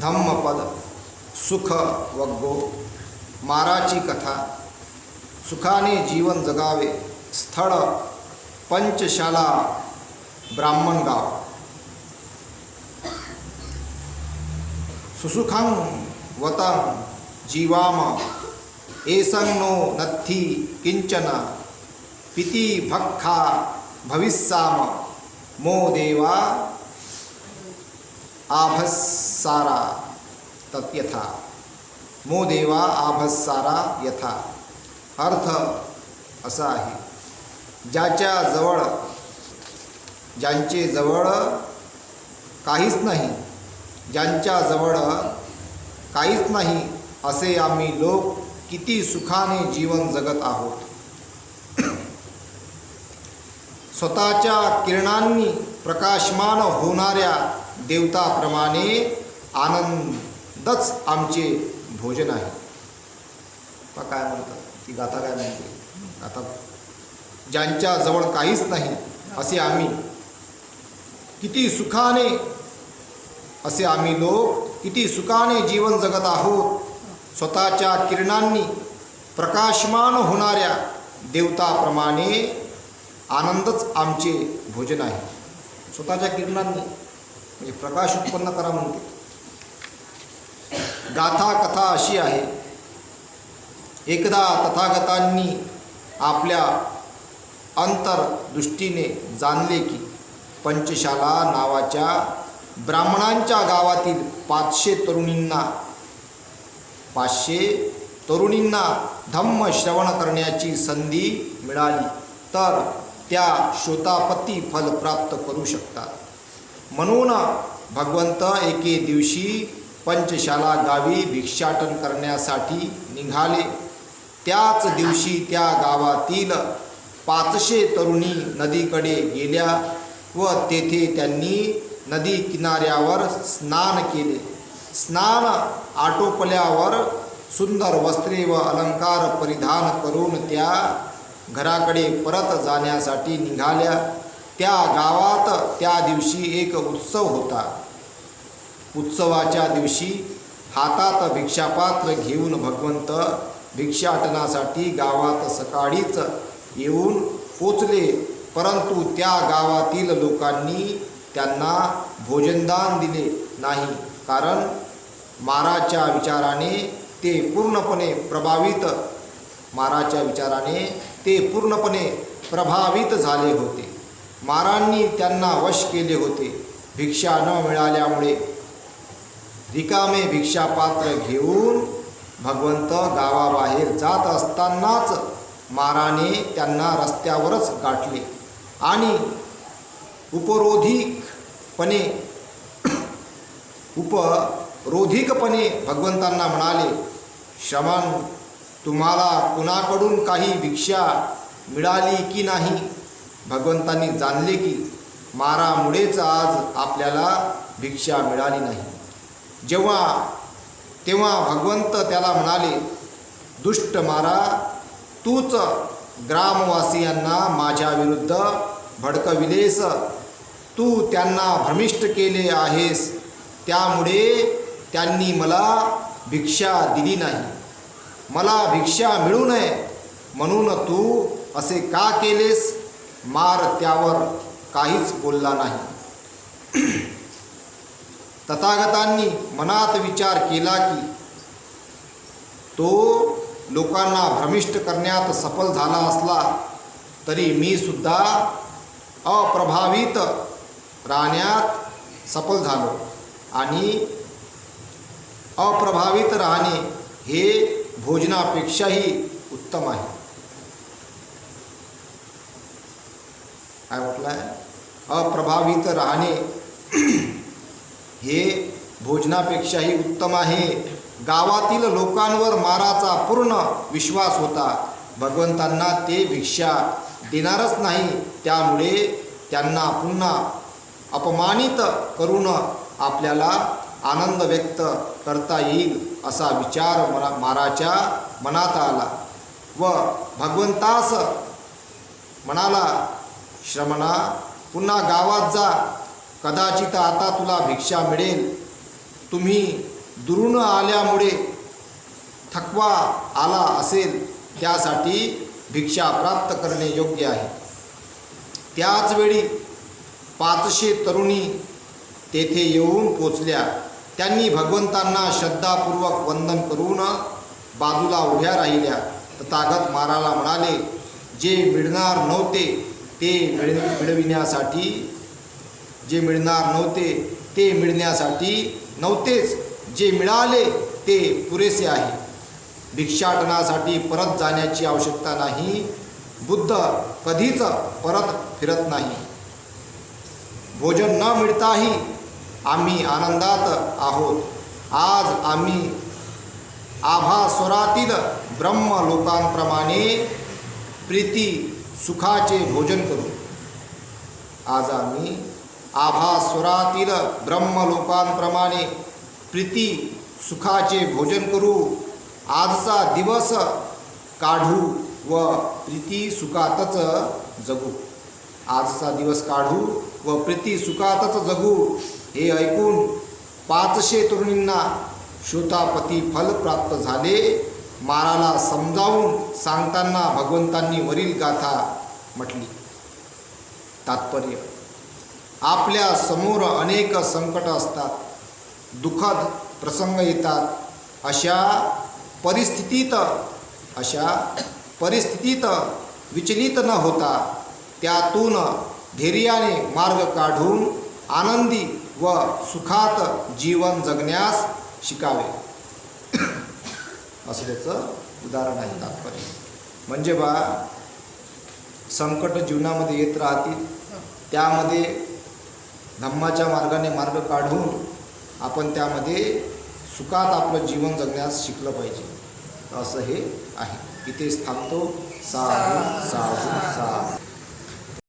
धम्मपद सुख वग्गो माराची कथा सुखाने जीवन जगावे स्थळ पंचशाला ब्राह्मणगाव सुसुखं वतं जीवाम एसं नो नथी किंचन पिती भक्खा भविस्साम मो देवा सारा तत्यथा मो देवा आभसारा यथा। अर्थ असा आहे। ज्याच्या जवळ ज्यांचे जवळ काहीच नाही ज्यांच्या जवळ काहीच नाही असे आम्ही लोक किती सुखाने जीवन जगत आहोत. स्वतःच्या किरणांनी प्रकाशमान होणाऱ्या देवताप्रमाणे आनंदच आमचे भोजन आहे. पहा काय म्हणतात? ती गाथा काय म्हणते? गाथा ज्यांच्या जवळ काहीच नाही असे आम्ही. किती सुखाने असे आम्ही लोक किती सुखाने जीवन जगत आहोत. स्वतःच्या किरणांनी प्रकाशमान होणाऱ्या देवताप्रमाणे आनंदच आमचे भोजन आहे. स्वतःच्या किरणांनी म्हणजे प्रकाश उत्पन्न करा म्हणते. गाथा कथा अशी आहे. एकदा तथागतांनी आपल्या अंतरदृष्टीने जाणले की पंचशाला नावाच्या ब्राह्मणांच्या गावातील पाचशे तरुणींना पाचशे तरुणींना धम्म श्रवण करण्याची संधी मिळाली तर त्या श्रोतापती फल प्राप्त करू शकतात. म्हणून भगवंत एके दिवशी पंचशाला गावी भिक्षाटन करण्यासाठी निघाले. त्याच दिवशी त्या गावातील पाचशे तरुणी नदीकडे गेल्या व तेथे त्यांनी नदी किनाऱ्यावर स्नान केले. स्नान आटोपल्यावर सुंदर वस्त्रे व अलंकार परिधान करून त्या घराकडे परत जाण्यासाठी निघाल्या. त्या गावात त्या दिवशी एक उत्सव होता. उत्सवाच्या दिवशी हातात भिक्षापात्र घेऊन भगवंत भिक्षाटनासाठी गावात सकाळीच येऊन पोचले. परंतु त्या गावातील लोकांनी त्यांना भोजनदान दिले नाही. कारण माराच्या विचाराने ते पूर्णपणे प्रभावित माराच्या विचाराने ते पूर्णपणे प्रभावित झाले होते. मारांनी त्यांना वश केले होते. भिक्षा न मिळाल्यामुळे रिकामे भिक्षापात्र घेऊन भगवंत गावाबाहेर जात असतानाच माराने त्यांना रस्त्यावरच गाठले. आणि उपरोधिकपणे उपरोधिकपणे भगवंतांना म्हणाले श्रमण तुम्हाला कुणाकडून काही भिक्षा मिळाली की नाही? भगवंतांनी जाणले की मारामुळेच आज आपल्याला भिक्षा मिळाली नाही. जेव्हा तेव्हा भगवंत त्याला म्हणाले दुष्ट मारा तूच ग्रामवासियांना माझ्या विरुद्ध भडकविलेस. तू त्यांना भ्रमिष्ट केले आहेस. त्यामुळे त्यांनी मला भिक्षा दिली नाही. मला भिक्षा मिळू नये. म्हणून तू असे का केलेस? मार त्यावर काहीच बोलला नाही. तथागतांनी मनात विचार केला की तो लोकांना भ्रमिष्ट करण्यात सफल झाला असला तरी मी सुद्धा अप्रभावित राहण्यात सफल झालो आणि अप्रभावित राहणे हे भोजनापेक्षाही उत्तम आहे. काय म्हटलं आहे अप्रभावित राहणे हे भोजनापेक्षाही उत्तम आहे. गावातील लोकांवर माराचा पूर्ण विश्वास होता. भगवंतांना ते भिक्षा देणारच नाही. त्यामुळे त्यांना पुन्हा अपमानित करून आपल्याला आनंद व्यक्त करता येईल असा विचार मना माराच्या मनात आला व भगवंतास म्हणाला श्रमणा पुन्हा गावात जा. कदाचित आता तुला भिक्षा मिळेल. तुम्ही दुरून आल्यामुळे थकवा आला असेल त्यासाठी भिक्षा प्राप्त करणे योग्य आहे. त्याचवेळी पाचशे तरुणी तेथे येऊन पोचल्या. त्यांनी भगवंतांना श्रद्धापूर्वक वंदन करून बाजूला उभ्या राहिल्या. तथागत महाराला म्हणाले जे मिळणार नव्हते ते मिळ मिळविण्यासाठी जे मिळणार नव्हते ते मिळण्यासाठी नव्हतेच. जे मिळाले ते पुरेसे आहे. भिक्षाटनासाठी परत जाण्याची आवश्यकता नाही. बुद्ध कधीच परत फिरत नाही. भोजन न मिळताही आम्ही आनंदात आहोत. आज आम्ही आभास्वरातील ब्रह्म लोकांप्रमाणे प्रीती सुखाचे भोजन करू. आज आम्ही आभासुरातील ब्रह्मलोकांप्रमाणे प्रीती सुखाचे भोजन करू. आजचा दिवस काढू व प्रीती सुखातच जगू. आजचा दिवस काढू व प्रीती सुखातच जगू हे ऐकून पाचशे तरुणींना श्रोतापती फल प्राप्त झाले. माराला समजावून सांगताना भगवंतांनी वरील गाथा म्हटली. तात्पर्य आपल्यासमोर अनेक संकट असतात दुःखद प्रसंग येतात. अशा परिस्थितीत अशा परिस्थितीत विचलित न होता त्यातून धैर्याने मार्ग काढून आनंदी व सुखात जीवन जगण्यास शिकावे. असं त्याचं उदाहरण आहे तात्पर्य. म्हणजे बा संकट जीवनामध्ये येत राहतील. त्यामध्ये धम्माच्या मार्गाने मार्ग काढून आपण त्यामध्ये सुखात आपलं जीवन जगण्यास शिकलं पाहिजे. असं हे आहे. इथेच थांबतो. साधू साधू साधू.